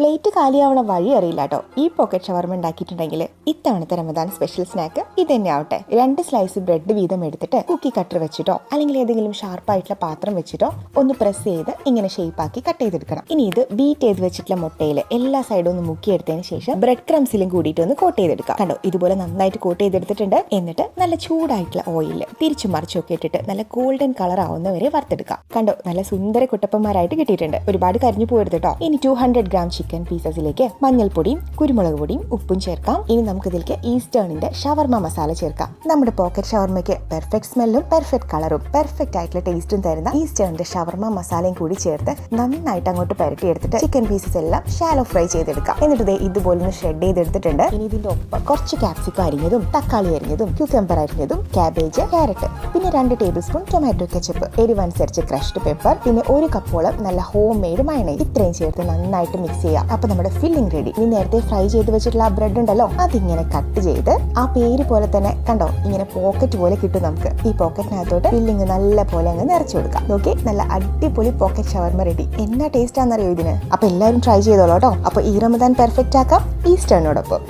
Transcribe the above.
Plate കാലിയാവണ വഴി അറിയില്ല കേട്ടോ ഈ പോക്കറ്റ് ഷവർമ ഉണ്ടാക്കിയിട്ടുണ്ടെങ്കിൽ ഇത്തവണത്തെ റമദാൻ സ്പെഷ്യൽ സ്നാക്ക് ഇത് തന്നെ ആവട്ടെ. രണ്ട് സ്ലൈസ് ബ്രെഡ് വീതം എടുത്തിട്ട് കുക്കി കട്ടർ വെച്ചിട്ടോ അല്ലെങ്കിൽ ഏതെങ്കിലും ഷാർപ്പായിട്ടുള്ള പാത്രം വെച്ചിട്ടോ ഒന്ന് പ്രസ് ചെയ്ത് ഇങ്ങനെ ഷേപ്പാക്കി കട്ട് ചെയ്തെടുക്കണം. ഇനി ഇത് ബീറ്റ് ചെയ്ത് വെച്ചിട്ടുള്ള മുട്ടയിൽ എല്ലാ സൈഡും ഒന്ന് മുക്കിയെടുത്തതിന് ശേഷം ബ്രെഡ് ക്രംസിലും കൂടിയിട്ട് ഒന്ന് കോട്ട് ചെയ്തെടുക്കാം. കണ്ടോ? ഇതുപോലെ നന്നായിട്ട് കോട്ട് ചെയ്തെടുത്തിട്ടുണ്ട്. എന്നിട്ട് നല്ല ചൂടായിട്ടുള്ള ഓയിൽ തിരിച്ചു മറിച്ചൊക്കെ ഇട്ടിട്ട് നല്ല ഗോൾഡൻ കളർ ആവുന്നവരെ വറുത്തെടുക്കാം. കണ്ടോ? നല്ല സുന്ദര കുട്ടപ്പന്മാരായിട്ട് കിട്ടിയിട്ടുണ്ട്. ഒരുപാട് കരിഞ്ഞു കേട്ടോ ഇനി ടു ഹൺഡ്രഡ് ഗ്രാം ചിക്കൻ പീസസിലേക്ക് മഞ്ഞൾപ്പൊടിയും കുരുമുളക് പൊടിയും ഉപ്പും ചേർക്കാം. ഇനി നമുക്ക് ഇതിലേക്ക് ഈസ്റ്റേണിന്റെ ഷവർമ മസാല ചേർക്കാം. നമ്മുടെ പോക്കറ്റ് ഷവർമയ്ക്ക് പെർഫെക്റ്റ് സ്മെല്ലും പെർഫെക്റ്റ് കളറും പെർഫെക്റ്റ് ആയിട്ടുള്ള ടേസ്റ്റും തരുന്ന ഈസ്റ്റേണിന്റെ ഷവർമ മസാലയും കൂടി ചേർത്ത് നന്നായിട്ട് അങ്ങോട്ട് എടുത്തിട്ട് ചിക്കൻ പീസസ് എല്ലാം ഷാലോ ഫ്രൈ ചെയ്തെടുക്കാം. എന്നിട്ട് ദേ ഇതുപോലെ ഒന്ന് ഷെഡ് ചെയ്തെടുത്തിട്ടുണ്ട്. ഇനി ഇതിന്റെ ഒപ്പം കുറച്ച് കാപ്സിക്കോ അരിഞ്ഞതും തക്കാളി അരിഞ്ഞതും ക്യൂക്കമ്പർ അരിഞ്ഞതും ക്യാബേജ് ക്യാരറ്റ് പിന്നെ രണ്ട് ടേബിൾ സ്പൂൺ ടൊമാറ്റോ കെച്ചപ്പ് എരിവനുസരിച്ച് ക്രഷ്ഡ് പെപ്പർ പിന്നെ ഒരു കപ്പോളം നല്ല ഹോം മെയ്ഡ് മയണൈസ് ഇത്രയും ചേർത്ത് നന്നായിട്ട് മിക്സ് ചെയ്യാം അപ്പൊ നമ്മുടെ ഫില്ലിംഗ് റെഡി ഇനി നേരത്തെ ഫ്രൈ ചെയ്ത് വെച്ചിട്ടുള്ള ആ ബ്രെഡ് ഉണ്ടല്ലോ അതിങ്ങനെ കട്ട് ചെയ്ത് ആ പേര് പോലെ തന്നെ കണ്ടോ ഇങ്ങനെ പോക്കറ്റ് പോലെ കിട്ടും നമുക്ക്. ഈ പോക്കറ്റിനകത്തോട്ട് ഫില്ലിംഗ് നല്ല പോലെ അങ്ങ് നിറച്ചു കൊടുക്കാം. നോക്കി നല്ല അടിപൊളി പോക്കറ്റ് ഷവർമ റെഡി എന്നാ ടേസ്റ്റ് ആണെന്നറിയോ ഇതിന്? അപ്പൊ എല്ലാവരും ട്രൈ ചെയ്തോളൂ കേട്ടോ. അപ്പൊ ഈ റമദാൻ പെർഫെക്റ്റ് ആക്കാം ഈസ്റ്റേണിനോടൊപ്പം